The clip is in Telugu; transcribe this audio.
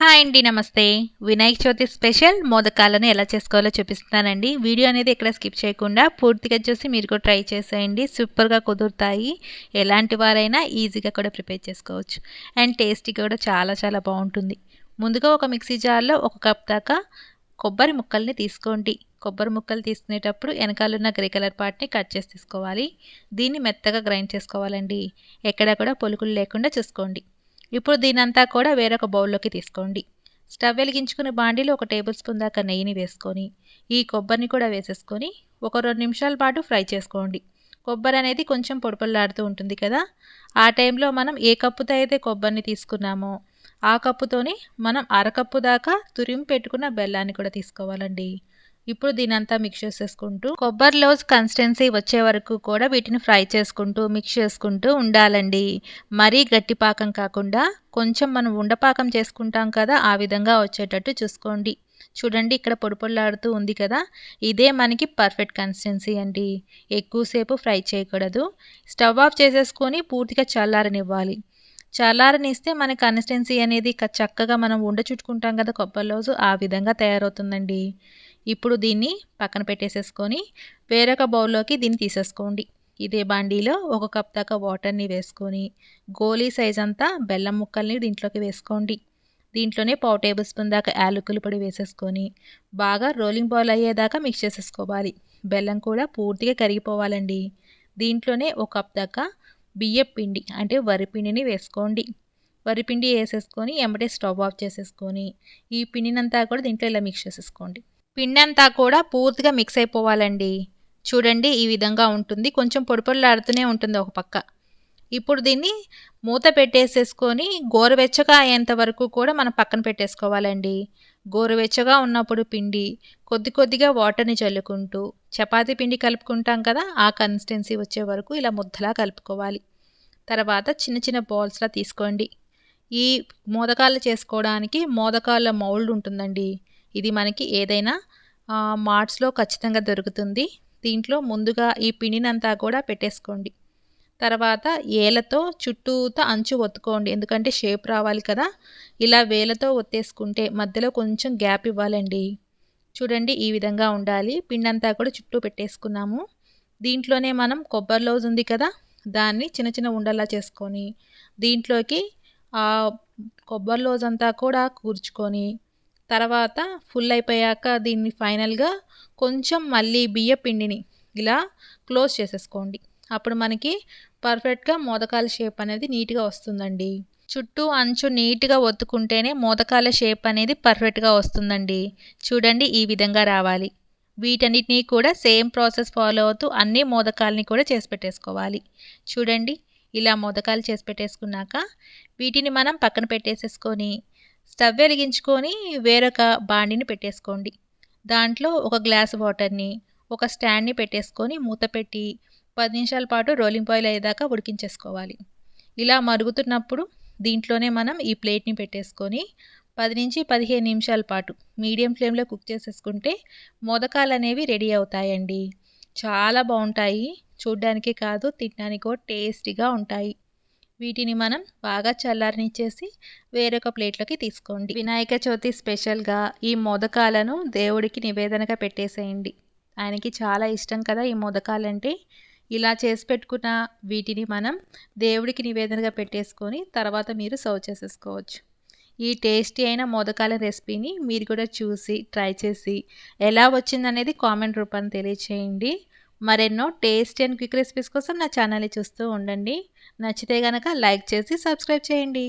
హాయ్ అండి నమస్తే. వినాయక చవితి స్పెషల్ మోదకాలను ఎలా చేసుకోవాలో చూపిస్తానండి వీడియో అనేది ఎక్కడ స్కిప్ చేయకుండా పూర్తిగా చూసి మీరు కూడా ట్రై చేసేయండి. సూపర్గా కుదురుతాయి. ఎలాంటి వారైనా ఈజీగా కూడా ప్రిపేర్ చేసుకోవచ్చు. అండ్ టేస్టీ కూడా చాలా చాలా బాగుంటుంది. ముందుగా ఒక మిక్సీ జార్లో ఒక కప్ దాకా కొబ్బరి ముక్కల్ని తీసుకోండి. కొబ్బరి ముక్కలు తీసుకునేటప్పుడు వెనకాలన్న గ్రే కలర్ పార్ట్ని కట్ చేసి తీసుకోవాలి. దీన్ని మెత్తగా గ్రైండ్ చేసుకోవాలండి. ఎక్కడా కూడా పొలుకులు లేకుండా చూసుకోండి. ఇప్పుడు దీనంతా కూడా వేరొక బౌల్లోకి తీసుకోండి. స్టవ్ వెలిగించుకుని బాండీలో ఒక టేబుల్ స్పూన్ దాకా నెయ్యిని వేసుకొని ఈ కొబ్బరిని కూడా వేసేసుకొని ఒక రెండు నిమిషాల పాటు ఫ్రై చేసుకోండి. కొబ్బరి అనేది కొంచెం పొడిపొల్లాడుతూ ఉంటుంది కదా? ఆ టైంలో మనం ఏ కప్పుతో అయితే కొబ్బరిని తీసుకున్నామో ఆ కప్పుతోని మనం అరకప్పు దాకా తురిమి పెట్టుకున్న బెల్లాన్ని కూడా తీసుకోవాలండి. ఇప్పుడు దీనంతా మిక్స్ చేసేసుకుంటూ కొబ్బరిలో కన్సిస్టెన్సీ వచ్చే వరకు కూడా వీటిని ఫ్రై చేసుకుంటూ మిక్స్ చేసుకుంటూ ఉండాలండి. మరీ గట్టి పాకం కాకుండా కొంచెం మనం ఉండపాకం చేసుకుంటాం కదా ఆ విధంగా వచ్చేటట్టు చూసుకోండి. చూడండి ఇక్కడ పొడిపొడలాడుతూ ఉంది కదా ఇదే మనకి పర్ఫెక్ట్ కన్సిస్టెన్సీ అండి. ఎక్కువసేపు ఫ్రై చేయకూడదు. స్టవ్ ఆఫ్ చేసేసుకొని పూర్తిగా చల్లారనివ్వాలి. చల్లారనిస్తే మన కన్సిస్టెన్సీ అనేది చక్కగా మనం ఉండ చుట్టుకుంటాం కదా కొబ్బరిలోజు ఆ విధంగా తయారవుతుందండి. ఇప్పుడు దీన్ని పక్కన పెట్టేసేసుకొని వేరొక బౌల్లోకి దీన్ని తీసేసుకోండి. ఇదే బాండీలో ఒక కప్ దాకా వాటర్ని వేసుకొని గోలీ సైజ్ అంతా బెల్లం ముక్కల్ని దీంట్లోకి వేసుకోండి. దీంట్లోనే పావు టేబుల్ స్పూన్ దాకా యాలకులు పొడి వేసేసుకొని బాగా రోలింగ్ బౌల్ అయ్యేదాకా మిక్స్ చేసేసుకోవాలి. బెల్లం కూడా పూర్తిగా కరిగిపోవాలండి. దీంట్లోనే ఒక కప్ దాకా బియ్యం పిండి అంటే వరిపిండిని వేసుకోండి. వరిపిండి వేసేసుకొని ఎంబటే స్టవ్ ఆఫ్ చేసేసుకొని ఈ పిండినంతా కూడా దీంట్లో ఇలా మిక్స్ చేసేసుకోండి. పిండంతా కూడా పూర్తిగా మిక్స్ అయిపోవాలండి. చూడండి ఈ విధంగా ఉంటుంది. కొంచెం పొడిపొడిలాడుతూనే ఉంటుంది ఒక పక్క. ఇప్పుడు దీన్ని మూత పెట్టేసేసుకొని గోరువెచ్చగా అయ్యేంత వరకు కూడా మనం పక్కన పెట్టేసుకోవాలండి. గోరువెచ్చగా ఉన్నప్పుడు పిండి కొద్ది కొద్దిగా వాటర్ని చల్లుకుంటూ చపాతీ పిండి కలుపుకుంటాం కదా ఆ కన్సిస్టెన్సీ వచ్చే వరకు ఇలా ముద్దలా కలుపుకోవాలి. తర్వాత చిన్న చిన్న బాల్స్లా తీసుకోండి. ఈ మోదకాలు చేసుకోవడానికి మోదకాల మౌల్డ్ ఉంటుందండి. ఇది మనకి ఏదైనా మార్ట్స్లో ఖచ్చితంగా దొరుకుతుంది. దీంట్లో ముందుగా ఈ పిండినంతా కూడా పెట్టేసుకోండి. తర్వాత ఏలతో చుట్టూతో అంచు ఒత్తుకోండి. ఎందుకంటే షేప్ రావాలి కదా. ఇలా వేలతో ఒత్తేసుకుంటే మధ్యలో కొంచెం గ్యాప్ ఇవ్వాలండి. చూడండి ఈ విధంగా ఉండాలి. పిండి అంతా కూడా చుట్టూ పెట్టేసుకున్నాము. దీంట్లోనే మనం కొబ్బరి లోజ్ ఉంది కదా దాన్ని చిన్న చిన్న ఉండలా చేసుకొని దీంట్లోకి ఆ కొబ్బరి లోజ్ అంతా కూడా కూర్చుకొని తర్వాత ఫుల్ అయిపోయాక దీన్ని ఫైనల్గా కొంచెం మళ్ళీ బియ్య పిండిని ఇలా క్లోజ్ చేసేసుకోండి. అప్పుడు మనకి పర్ఫెక్ట్గా మోదకాల షేప్ అనేది నీట్గా వస్తుందండి. చుట్టూ అంచు నీట్గా ఒత్తుకుంటేనే మోదకాల షేప్ అనేది పర్ఫెక్ట్గా వస్తుందండి. చూడండి ఈ విధంగా రావాలి. వీటన్నిటినీ కూడా సేమ్ ప్రాసెస్ ఫాలో అవుతూ అన్ని మోదకాలని కూడా చేసి పెట్టేసుకోవాలి. చూడండి ఇలా మోదకాలు చేసి పెట్టేసుకున్నాక వీటిని మనం పక్కన పెట్టేసేసుకొని స్టవ్ వెలిగించుకొని వేరొక బాండిని పెట్టేసుకోండి. దాంట్లో ఒక గ్లాస్ వాటర్ని ఒక స్టాండ్ని పెట్టేసుకొని మూత పెట్టి పది నిమిషాల పాటు రోలింగ్ బాయిల్ అయ్యేదాకా ఉడికించేసుకోవాలి. ఇలా మరుగుతున్నప్పుడు దీంట్లోనే మనం ఈ ప్లేట్ని పెట్టేసుకొని పది నుంచి పదిహేను నిమిషాల పాటు మీడియం ఫ్లేమ్లో కుక్ చేసేసుకుంటే మోదకాలు అనేవి రెడీ అవుతాయండి. చాలా బాగుంటాయి. చూడ్డానికి కాదు తినడానికి కూడా టేస్టీగా ఉంటాయి. వీటిని మనం బాగా చల్లారనిచ్చేసి వేరొక ప్లేట్లోకి తీసుకోండి. వినాయక చవితి స్పెషల్గా ఈ మోదకాలను దేవుడికి నివేదనగా పెట్టేసేయండి. ఆయనకి చాలా ఇష్టం కదా ఈ మోదకాలంటే. ఇలా చేసి పెట్టుకున్న వీటిని మనం దేవుడికి నివేదనగా పెట్టేసుకొని తర్వాత మీరు సర్వ్ చేసేసుకోవచ్చు. ఈ టేస్టీ అయిన మోదకాల రెసిపీని మీరు కూడా చూసి ట్రై చేసి ఎలా వచ్చిందనేది కామెంట్ రూపాన్ని తెలియచేయండి. మరెన్నో టేస్టీ అండ్ క్విక్ రెసిపీస్ కోసం నా ఛానల్ని చూస్తూ ఉండండి. నచ్చితే కనుక లైక్ చేసి సబ్స్క్రైబ్ చేయండి.